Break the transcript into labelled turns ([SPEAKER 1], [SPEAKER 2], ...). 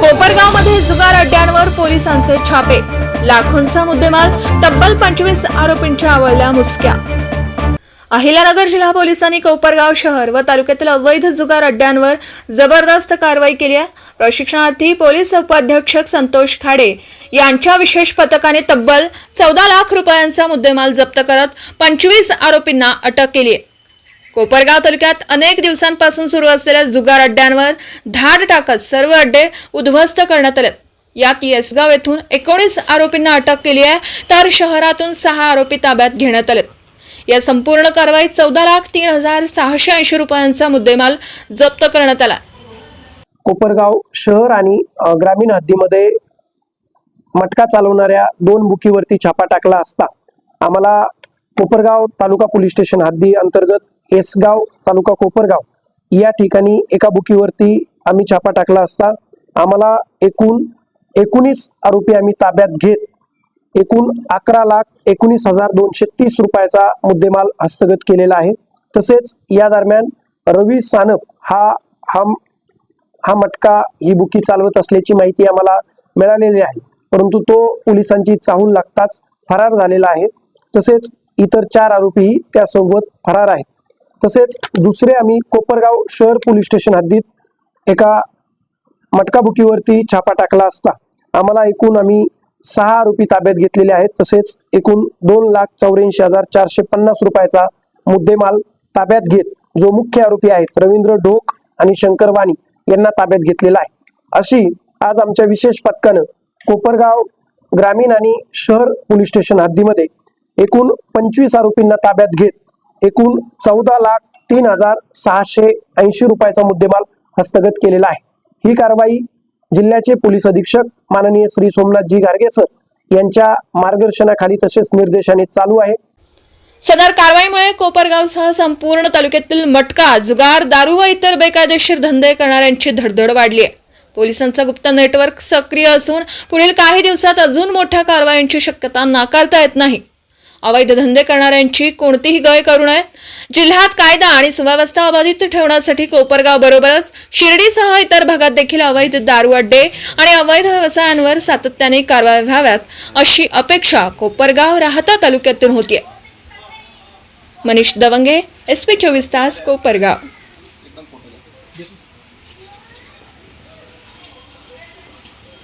[SPEAKER 1] कोपरगावमध्ये जुगार अड्ड्यांवर पोलिसांचे छापे. लाखोंचा मुद्देमाल तब्बल पंचवीस आरोपींच्या आवळल्या मुसक्या. अहिल्यानगर जिल्हा पोलिसांनी कोपरगाव शहर व तालुक्यातील अवैध जुगार अड्ड्यांवर जबरदस्त कारवाई केली आहे. प्रशिक्षणार्थी पोलीस उपाध्यक्षक संतोष खाडे यांच्या विशेष पथकाने तब्बल चौदा लाख रुपयांचा मुद्देमाल जप्त करत पंचवीस आरोपींना अटक केली आहे. कोपरगाव तालुक्यात अनेक दिवसांपासून सुरू असलेल्या जुगार अड्ड्यांवर धाड टाकत सर्व अड्डे उद्ध्वस्त करण्यात आले यात येसगाव येथून एकोणीस आरोपींना अटक केली आहे तर शहरातून सहा आरोपी ताब्यात घेण्यात आले या संपूर्ण कारवाईत चौदा लाख तीन हजार सहाशे ऐंशी रुपयांचा मुद्देमाल जप्त करण्यात आला.
[SPEAKER 2] कोपरगाव शहर आणि ग्रामीण हद्दीमध्ये मटका चालवणाऱ्या दोन बुकीवरती छापा टाकला असता. आम्हाला कोपरगाव तालुका पोलीस स्टेशन हद्दी अंतर्गत एसगाव तालुका कोपरगाव. या ठिकाणी एका बुकीवरती आम्ही छापा टाकला असता आम्हाला एकूण एकोणीस आरोपी आम्ही ताब्यात घेत एकूण अकरा लाख एकोणीस हजार दोनशे तीस रुपयाचा मुद्देमाल हस्तगत केलेला आहे. तसेच या दरम्यान रवी सानप हा हा हा मटका ही बुकी चालवत असल्याची माहिती आम्हाला मिळालेली आहे. परंतु तो पोलिसांची चाहूल लागताच फरार झालेला आहे. तसेच इतर चार आरोपीही त्यासोबत फरार आहेत. तसेच दुसरे आम्ही कोपरगाव शहर पोलीस स्टेशन हद्दीत एका मटकाबुकीवरती छापा टाकला असता. आम्हाला एकूण आम्ही सहा आरोपी ताब्यात घेतलेले आहेत. तसेच एकूण दोन लाख चौऱ्याऐंशी हजार चारशे पन्नास रुपयाचा मुद्देमाल ताब्यात घेत जो मुख्य आरोपी आहेत रवींद्र ढोक आणि शंकर वाणी यांना ताब्यात घेतलेला आहे. अशी आज आमच्या विशेष पथकानं कोपरगाव ग्रामीण आणि शहर पोलीस स्टेशन हद्दीमध्ये एकूण पंचवीस आरोपींना ताब्यात घेत एकूण चौदा लाख तीन हजार सहाशे ऐंशी रुपयाचा मुद्देमाल हस्तगत केलेला आहे. ही कारवाई जिल्ह्याचे पोलीस अधीक्षक माननीय श्री सोमनाथजी गार्गे सर यांच्या मार्गदर्शनाखाली तसेच निर्देशाने चालू आहे.
[SPEAKER 1] सदर कारवाईमुळे कोपरगावसह संपूर्ण तालुक्यातील मटका जुगार दारू व इतर बेकायदेशीर धंदे करणाऱ्यांची धडधड वाढली आहे. पोलिसांचा गुप्त नेटवर्क सक्रिय असून पुढील काही दिवसात अजून मोठ्या कारवायांची शक्यता नाकारता येत नाही. अवैध धंदे करणाऱ्यांची कोणतीही गय करू नये. जिल्ह्यात कायदा आणि सुव्यवस्था अबाधित ठेवण्यासाठी कोपरगाव बरोबरच शिर्डीसह इतर भागात देखील अवैध दारू अड्डे आणि अवैध व्यवसायांवर सातत्याने कारवाई व्हाव्यात अशी अपेक्षा कोपरगाव राहता तालुक्यातून होतीये. मनीष दवंगे एस पी चोवीस तास कोपरगाव.